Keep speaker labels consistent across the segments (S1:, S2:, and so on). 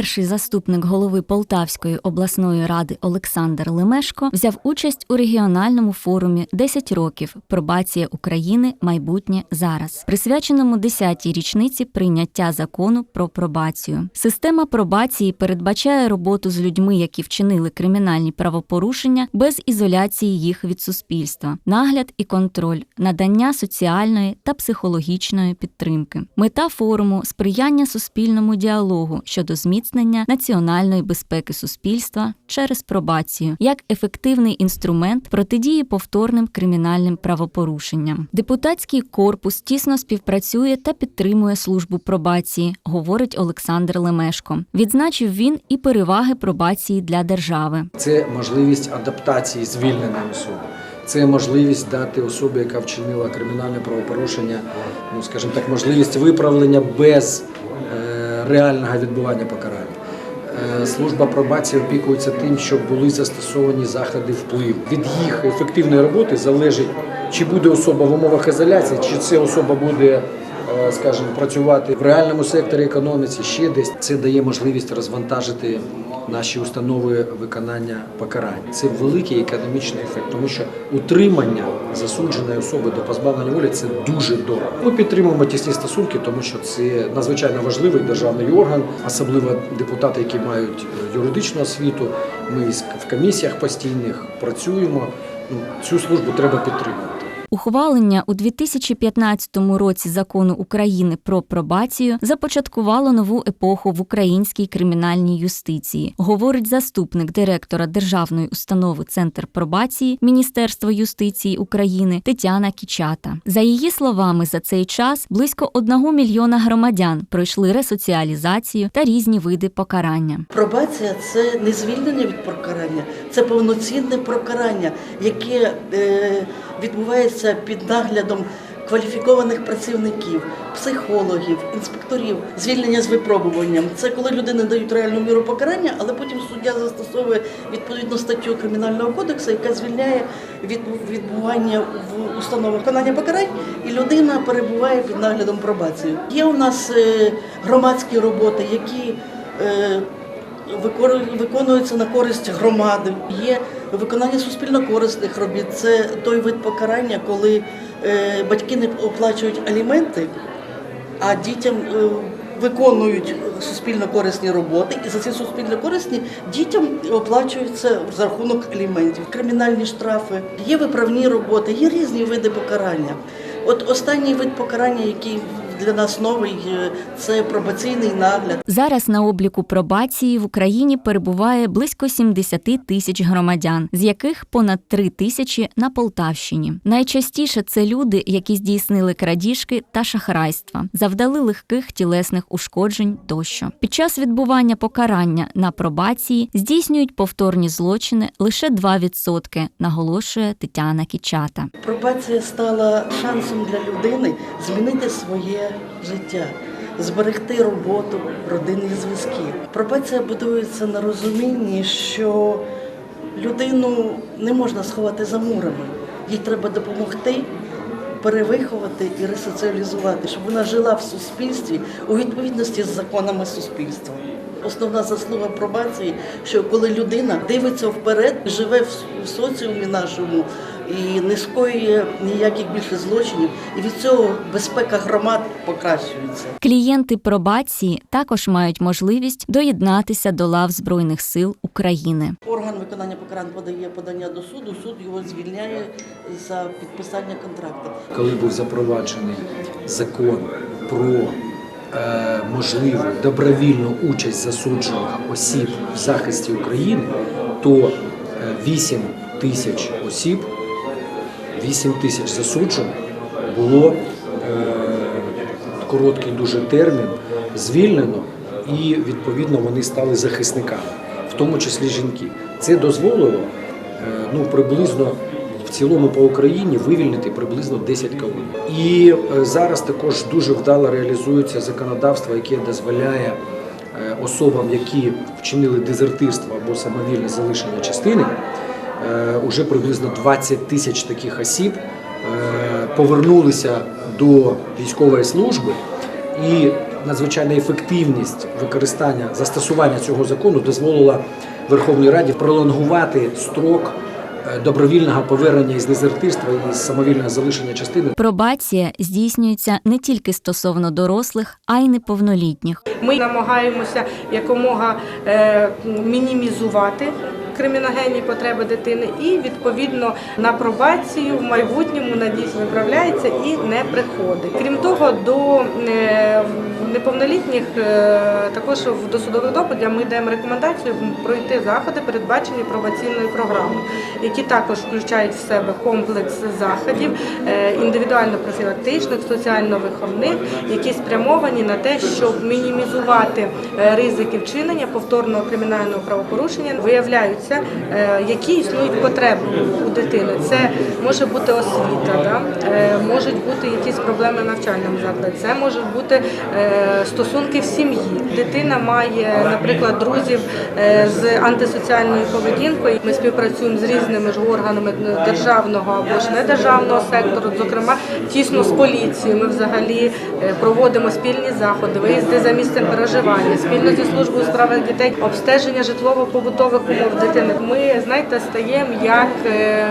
S1: Перший заступник голови Полтавської обласної ради Олександр Лемешко взяв участь у регіональному форумі «10 років. Пробація України. Майбутнє зараз, присвяченому 10-й річниці прийняття закону про пробацію. Система пробації передбачає роботу з людьми, які вчинили кримінальні правопорушення без ізоляції їх від суспільства, нагляд і контроль, надання соціальної та психологічної підтримки. Мета форуму сприяння суспільному діалогу щодо зміцнення національної безпеки суспільства через пробацію як ефективний інструмент протидії повторним кримінальним правопорушенням. Депутатський корпус тісно співпрацює та підтримує службу пробації, говорить Олександр Лемешко. Відзначив він і переваги пробації для держави.
S2: Це можливість адаптації звільненої особи. Це можливість дати особі, яка вчинила кримінальне правопорушення, ну скажімо так, можливість виправлення без реального відбування покарання. Е, Служба пробації опікується тим, щоб були застосовані заходи впливу. Від їх ефективної роботи залежить, чи буде особа в умовах ізоляції, чи ця особа буде, е, скажімо, працювати в реальному секторі економіці, ще десь. Це дає можливість розвантажити наші установи виконання покарань. Це великий економічний ефект, тому що утримання засудженої особи до позбавлення волі це дуже дорого. Ми підтримуємо тісні стосунки, тому що це надзвичайно важливий державний орган, особливо депутати, які мають е, юридичну освіту. Ми в комісіях постійних працюємо. Ну, цю службу треба підтримувати.
S1: Ухвалення у 2015 році закону України про пробацію започаткувало нову епоху в українській кримінальній юстиції, говорить заступник директора державної установи Центр пробації Міністерства юстиції України Тетяна Кічата. За її словами, за цей час близько одного мільйона громадян пройшли ресоціалізацію та різні види покарання.
S3: Пробація це не звільнення від покарання, це повноцінне покарання, яке е, відбувається під наглядом кваліфікованих працівників, психологів, інспекторів, звільнення з випробуванням. Це коли людини дають реальну міру покарання, але потім суддя застосовує відповідну статтю кримінального кодексу, яка звільняє від відбування в установах виконання покарань, і людина перебуває під наглядом пробації. Є у нас е, громадські роботи, які е, виконуються на користь громади. Є виконання суспільно корисних робіт. Це той вид покарання, коли е, батьки не оплачують аліменти, а дітям е, виконують суспільно корисні роботи, і за ці суспільно корисні дітям оплачуються за рахунок аліментів. Кримінальні штрафи, є виправні роботи, є різні види покарання. От останній вид покарання, який для нас новий, е, це пробаційний нагляд.
S1: Зараз на обліку пробації в Україні перебуває близько 70 тисяч громадян, з яких понад 3 тисячі на Полтавщині. Найчастіше це люди, які здійснили крадіжки та шахрайства, завдали легких тілесних ушкоджень тощо. Під час відбування покарання на пробації здійснюють повторні злочини лише 2%, наголошує Тетяна Кічата.
S3: Пробація стала шансом для людини змінити своє життя, зберегти роботу, родинні зв'язки. Пробація будується на розумінні, що людину не можна сховати за мурами. Їй треба допомогти. Перевиховати і ресоціалізувати, щоб вона жила в суспільстві у відповідності з законами суспільства. Основна заслуга пробації, що коли людина дивиться вперед, живе в соціумі нашому і не скоює ніяких більше злочинів, і від цього безпека громад покращується.
S1: Клієнти пробації також мають можливість доєднатися до лав Збройних сил України.
S3: Орган виконання покарань подає подання до суду, суд його звільняє за підписання контракту.
S2: коли був запроваджений закон про е, можливу добровільну участь засуджених осіб в захисті України, то е, 8 тисяч осіб, 8 тисяч засуджених було е, короткий дуже термін звільнено, і відповідно вони стали захисниками, в тому числі жінки. Це дозволило е, ну приблизно в цілому по Україні вивільнити приблизно 10 колоній. І е, зараз також дуже вдало реалізується законодавство, яке дозволяє особам, які вчинили дезертирство або самовільне залишення частини, уже приблизно 20 тисяч таких осіб е, повернулися до військової служби і надзвичайна ефективність використання застосування цього закону дозволила Верховній Раді пролонгувати строк е, добровільного повернення із дезертирства і самовільного залишення частини
S1: Пробація здійснюється не тільки стосовно дорослих, а й неповнолітніх.
S4: Ми намагаємося якомога е, мінімізувати криміногенні потреби дитини і відповідно на пробацію в майбутньому надіюсь виправляється і не приходить. Крім того, до е, неповнолітніх е, також в досудових допитах ми даємо рекомендацію пройти заходи, передбачені пробаційною програмою, які також включають в себе комплекс заходів е, індивідуально-профілактичних, соціально-виховних, які спрямовані на те, щоб мінімізувати ризики вчинення повторного кримінального правопорушення. Виявляються, е, які існують потреби у дитини. Це може бути освіта, да? е, можуть бути якісь проблеми в навчальному закладі, це можуть бути е, стосунки в сім'ї. Дитина має, наприклад, друзів з антисоціальною поведінкою. Ми співпрацюємо з різними ж органами державного або ж недержавного сектору, зокрема тісно з поліцією. Ми взагалі проводимо спільні заходи, виїзди за місцем проживання, спільно зі службою у справах дітей, обстеження житлово-побутових умов дитини. Ми знаєте, стаємо як е,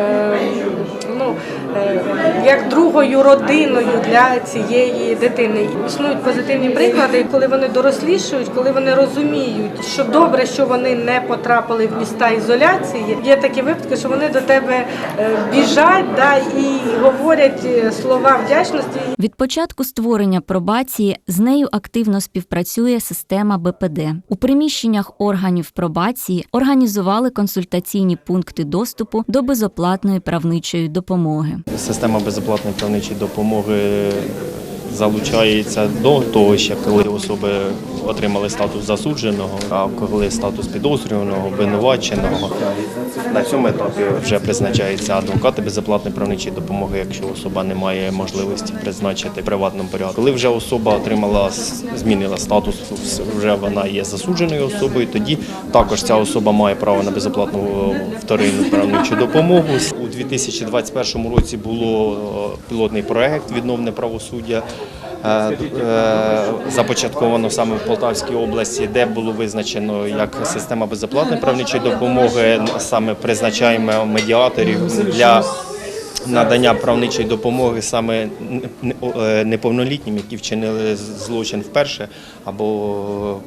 S4: ну е, як другою родиною для цієї дитини. Існують позитивні приклади, коли вони дорослішують, коли вони розуміють, що добре, що вони не потрапили в міста ізоляції. Є такі випадки, що вони до тебе е, біжать да, і говорять е, слова вдячності.
S1: Від початку створення пробації з нею активно співпрацює система БПД. У приміщеннях органів пробації організували консультаційні пункти доступу до безоплатної правничої допомоги.
S5: Система безоплатної правничої допомоги залучається до того, ще коли особи отримали статус засудженого, а коли статус підозрюваного, обвинуваченого. На цьому етапі вже призначаються адвокати безоплатної правничої допомоги, якщо особа не має можливості призначити приватному порядку. Коли вже особа отримала змінила статус, вже вона є засудженою особою. Тоді також ця особа має право на безоплатну вторинну правничу допомогу. У 2021 році було е, пілотний проект відновне правосуддя. Е, е, Започатковано саме в Полтавській області, де було визначено як система безоплатної правничої допомоги. Саме призначаємо медіаторів для надання правничої допомоги саме е, неповнолітнім, які вчинили злочин вперше, або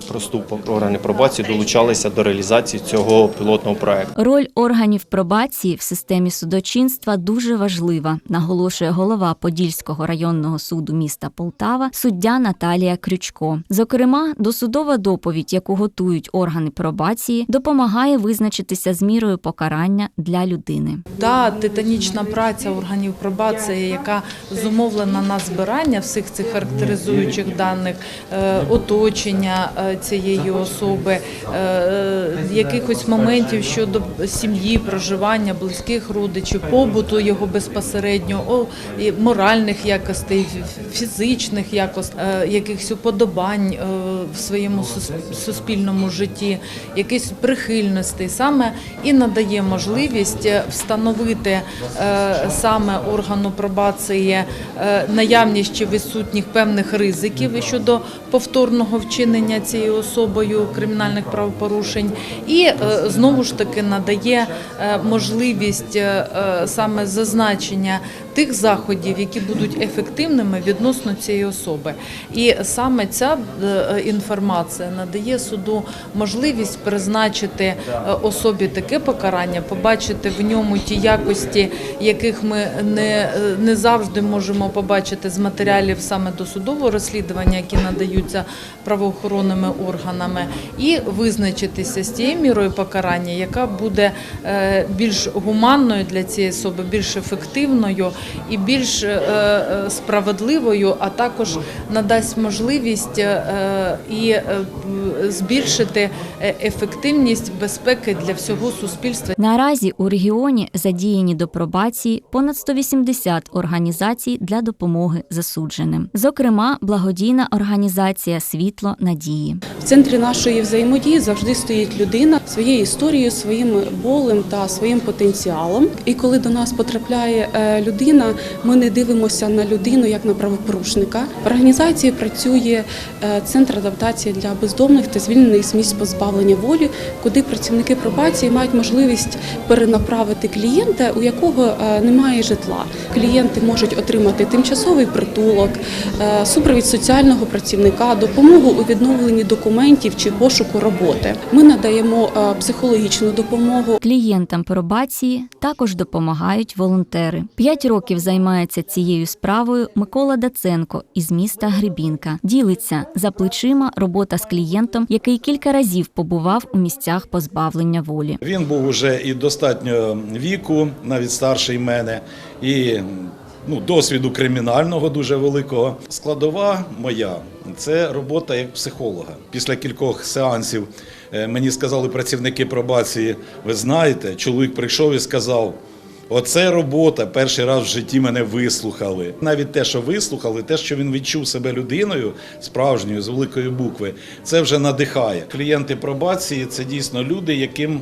S5: е, проступок органи пробації долучалися до реалізації цього пілотного проекту.
S1: Роль органів пробації в системі судочинства дуже важлива, наголошує голова Подільського районного суду міста Полтава, суддя Наталія Крючко. Зокрема, досудова доповідь, яку готують органи пробації, допомагає визначитися з мірою покарання для людини.
S6: Та титанічна праця органів пробації, яка зумовлена на збирання всіх цих характеризуючих даних, е, оточення е, цієї особи, е, якихось моментів щодо сім'ї, проживання, близьких родичів, побуту його безпосередньо, моральних якостей, фізичних якостей, якихось уподобань в своєму суспільному житті, якихось прихильностей, саме і надає можливість встановити саме органу пробації е, наявність чи відсутніх певних ризиків щодо повторного вчинення цією особою кримінальних правопорушень, і е, знову ж таки надає е, можливість е, саме зазначення тих заходів, які будуть ефективними відносно цієї особи. І саме ця інформація надає суду можливість призначити особі таке покарання, побачити в ньому ті якості, яких ми не, не завжди можемо побачити з матеріалів саме досудового розслідування, які надаються правоохоронними органами, і визначитися з тією мірою покарання, яка буде е, більш гуманною для цієї особи, більш ефективною і більш е, е, справедливою, а також надасть можливість і збільшити ефективність безпеки для всього суспільства.
S1: Наразі у регіоні задіяні до пробації понад 180 організацій для допомоги засудженим. Зокрема, благодійна організація організація Світло надії.
S7: В центрі нашої взаємодії завжди стоїть людина своєю історією, своїм болем та своїм потенціалом. І коли до нас потрапляє е, людина, ми не дивимося на людину як на правопорушника. В організації працює е, центр адаптації для бездомних та звільнених з місць позбавлення волі, куди працівники пробації мають можливість перенаправити клієнта, у якого е, немає житла. Клієнти можуть отримати тимчасовий притулок, супровід соціального працівника, допомогу у відновленні документів чи пошуку роботи. Ми надаємо е, психологічну допомогу.
S1: Клієнтам пробації також допомагають волонтери. П'ять років займається цією справою Микола Даценко із міста Гребінка. Ділиться за плечима робота з клієнтом, який кілька разів побував у місцях позбавлення волі.
S8: Він був уже і достатньо віку, навіть старший мене, і ну, досвіду кримінального дуже великого. Складова моя це робота як психолога. Після кількох сеансів е, мені сказали працівники пробації: ви знаєте, чоловік прийшов і сказав. Оце робота. Перший раз в житті мене вислухали. Навіть те, що вислухали, те, що він відчув себе людиною справжньою з великої букви, це вже надихає. Клієнти пробації це дійсно люди, яким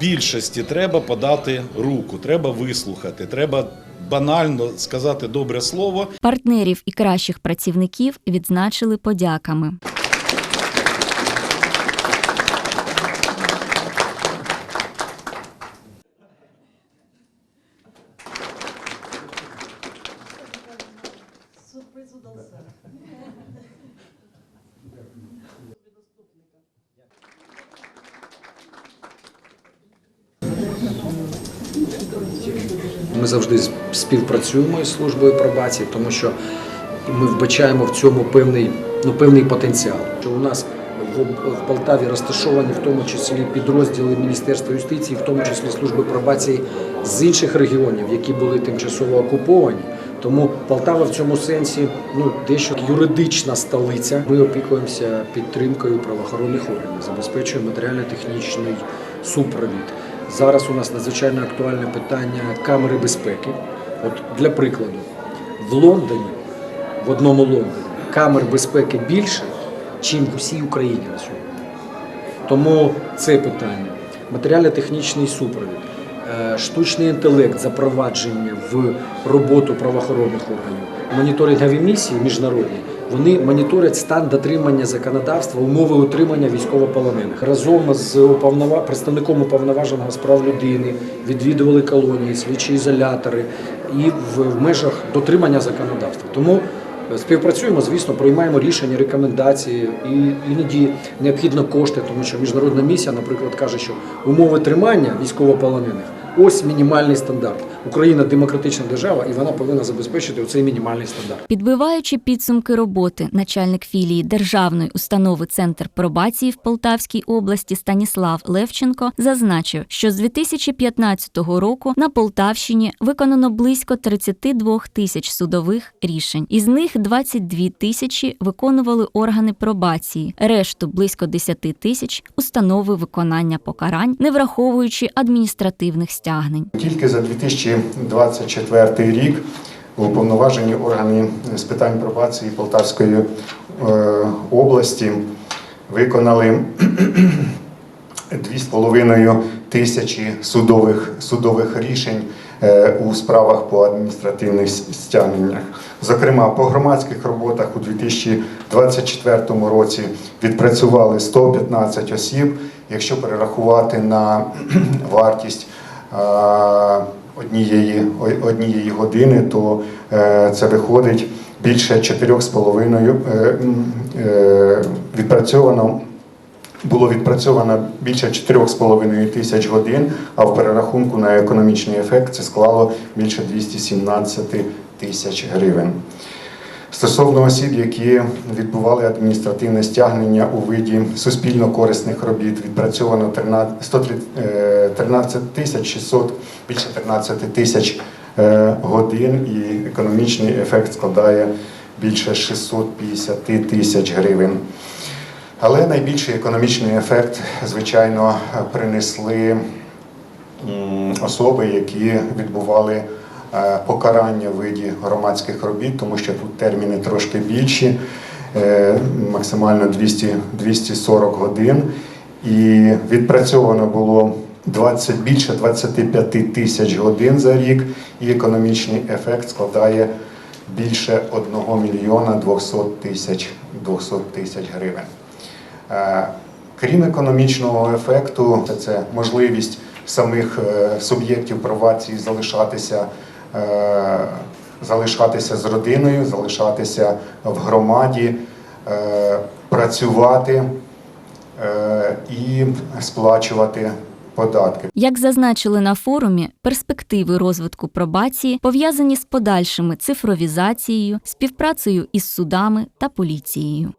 S8: більшості треба подати руку, треба вислухати, треба банально сказати добре слово
S1: Партнерів і кращих працівників відзначили подяками.
S2: Ми завжди з- співпрацюємо із службою пробації, тому що ми вбачаємо в цьому певний, ну, певний потенціал. Що у нас в, Полтаві розташовані в тому числі підрозділи Міністерства юстиції, в тому числі служби пробації з інших регіонів, які були тимчасово окуповані. Тому Полтава в цьому сенсі ну дещо юридична столиця. Ми опікуємося підтримкою правоохоронних органів, забезпечуємо матеріально-технічний супровід. Зараз у нас надзвичайно актуальне питання камери безпеки. От для прикладу, в Лондоні, в одному Лондоні, камер безпеки більше, ніж в усій Україні на сьогодні. Тому це питання. Матеріально-технічний супровід, е, штучний інтелект, запровадження в роботу правоохоронних органів, моніторингові місії міжнародні. Вони моніторять стан дотримання законодавства, умови утримання військовополонених. Разом з уповнова... представником уповноваженого з прав людини відвідували колонії, слідчі ізолятори і в, межах дотримання законодавства. Тому Співпрацюємо, звісно, приймаємо рішення, рекомендації, і іноді необхідно кошти, тому що міжнародна місія, наприклад, каже, що умови тримання військовополонених ось мінімальний стандарт. Україна демократична держава, і вона повинна забезпечити цей мінімальний стандарт.
S1: Підбиваючи підсумки роботи, начальник філії державної установи Центр пробації в Полтавській області Станіслав Левченко зазначив, що з 2015 року на Полтавщині виконано близько 32 тисяч судових рішень. Із них 22 тисячі виконували органи пробації, решту близько 10 тисяч установи виконання покарань, не враховуючи адміністративних стягнень.
S9: Тільки за 2024 рік уповноважені органи з питань пробації Полтавської е, області виконали 2,5 тисячі судових, судових рішень е, у справах по адміністративних стягненнях. Зокрема, по громадських роботах у 2024 році відпрацювали 115 осіб. Якщо перерахувати на вартість однієї, однієї години, то е, це виходить більше 4,5 е, м, е, відпрацьовано. Було відпрацьовано більше 4,5 тисяч годин, а в перерахунку на економічний ефект це склало більше 217 тисяч гривень. Стосовно осіб, які відбували адміністративне стягнення у виді суспільно корисних робіт, відпрацьовано 13 103, е, 13 тисяч 600, більше 13 тисяч е, годин, і економічний ефект складає більше 650 тисяч гривень. Але найбільший економічний ефект, звичайно, принесли особи, які відбували покарання в виді громадських робіт, тому що тут терміни трошки більші. е, максимально 200, 240 годин. І відпрацьовано було 20, більше 25 тисяч годин за рік, і економічний ефект складає більше 1 мільйона 200 тисяч 200 тисяч гривень. Е, Крім економічного ефекту, це можливість самих е, суб'єктів пробації залишатися, е, залишатися з родиною, залишатися в громаді, е, працювати е, і сплачувати податки.
S1: Як зазначили на форумі, перспективи розвитку пробації пов'язані з подальшими цифровізацією, співпрацею із судами та поліцією.